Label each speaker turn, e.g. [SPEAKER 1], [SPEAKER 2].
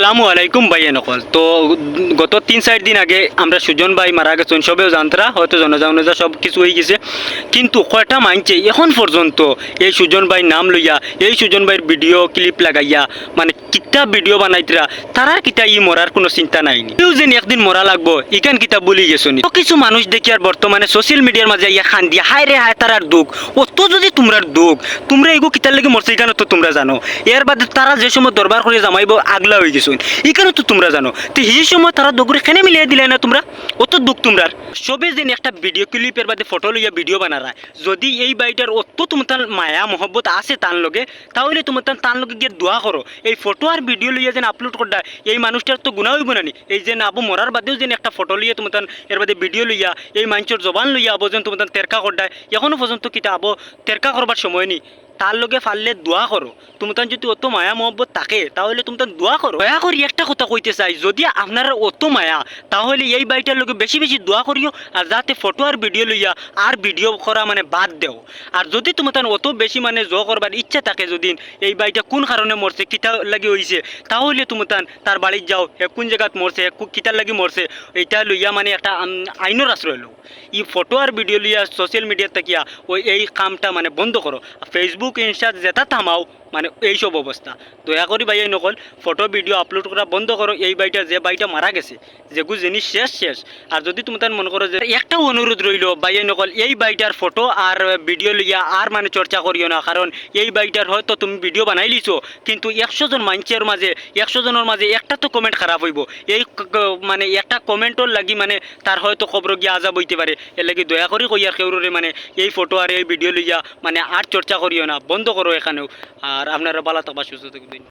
[SPEAKER 1] আসসালামু আলাইকুম ভাইয়া নকল। তো গত তিন চার দিন আগে আমরা সুজন ভাই মারা গেছেন, সবেও জানতরা হয়তো জনজা সব কিছু হয়ে গেছে। কিন্তু কয়টা মানছে এখন পর্যন্ত এই সুজন ভাই নাম লইয়া, এই সুজন ভাইয়ের ভিডিও, ক্লিপ লাগাইয়া মানে কিতা ভিডিও বানাইতরা তারার কিতা ই মরার কোনো চিন্তা নাই কেউ যেন একদিন মরা লাগবো, ইকান কিতা বলি গেছনি তো কিছু মানুষ দেখি আর বর্তমানে সোশ্যাল মিডিয়ার মাঝে ইয়া খান দিয়া, হায় রে হায়, তারার দুঃখ। অত যদি তোমরার দুঃখ, তোমরা এগো কিতার লেগে মরছে এখানে তো তোমরা জানো। এর বাদে তারা যে সময় দরবার করে জামাইব, আগলা হয়ে গেছুন এখানে তো তোমরা জানো, তো সেই সময় তারা দগরে খেনে মিলিয়ে দিলে না তোমরা? অত দুঃখ তোমরার। সবে যেন একটা ভিডিও ক্লিপের বাদে ফটো লইয়া ভিডিও বানারা। যদি এই বাড়িটার অত তোমার মায়া, মহব্বত আছে তার লগে, তাহলে তোমার তার লগে গিয়ে দোয়া করো। এই ফটো আর ভিডিও লইয়া যেন আপলোড করডা, এই মানুষটার তো গুণা হইব না। এই যে আবু মরার বাদেও যেন একটা ফটো লইয়া তোমার এর বাদে ভিডিও লইয়া, এই মানুষের জবান লইয়া আবো যেন তোমার তেরকা করডা। এখনও পর্যন্ত কিতা আবো তেরকা করবার সময় নি। তার লগে ফাললে দোয়া করো। তুমি তার যদি অত মায়া মহব্বত থাকে, তাহলে তুমি তার দোয়া করো। দয়া করি একটা কথা কইতে চাই, যদি আপনার অত মায়া, তাহলে এই বাড়িটার লগে বেশি বেশি দোয়া করিও আর যাতে ফটো আর ভিডিও লইয়া আর ভিডিও করা মানে বাদ দেও। আর যদি তোমার তার অত বেশি মানে জ করবার ইচ্ছা থাকে যদি এই বাড়িটা কোন কারণে মরছে কিতা লাগি হইছে, তাহলে তুমি তান তার বাড়ির যাও কোন জায়গাত মরছে কিতার লাগি মরছে, এইটা লইয়া মানে একটা আইনের আশ্রয় লও। ই ফটো আর ভিডিও লইয়া সোশ্যাল মিডিয়াত থাকিয়া ওই এই কামটা মানে বন্ধ করো। ফেসবুক ইনস্টা যেটা থামাও। মানে এইসব অবস্থা দয়া করি ভাই নকল ফটো ভিডিও আপলোড করা বন্ধ করো এই বাড়িটা যে বাড়িটা মারা গেছে, যেগু জিনিস শেষ শেষ। আর যদি তুমি মনে করো যে একটাও অনুরোধ রইল ভাই নকল, এই বাড়িটার ফটো আর ভিডিও লইয়া আর মানে চর্চা করিও না কারণ এই বাড়িটার হয়তো তুমি ভিডিও বানাই লিছো, কিন্তু একশো জন মানুষের মাঝে একশো জনের মাঝে একটা তো কমেন্ট খারাপ হইব। এই মানে একটা কমেন্টর লাগি মানে তার হয়তো খবর গিয়ে আজাব হইতে পারে। এর লাগি দয়া করি কই আর কেউরে মানে এই ফটো আর এই ভিডিও লইয়া মানে আর চর্চা করিও না। বন্ধ করো এখানেও। আর আপনারা বালা থাকবা সুস্থ থাকবেন।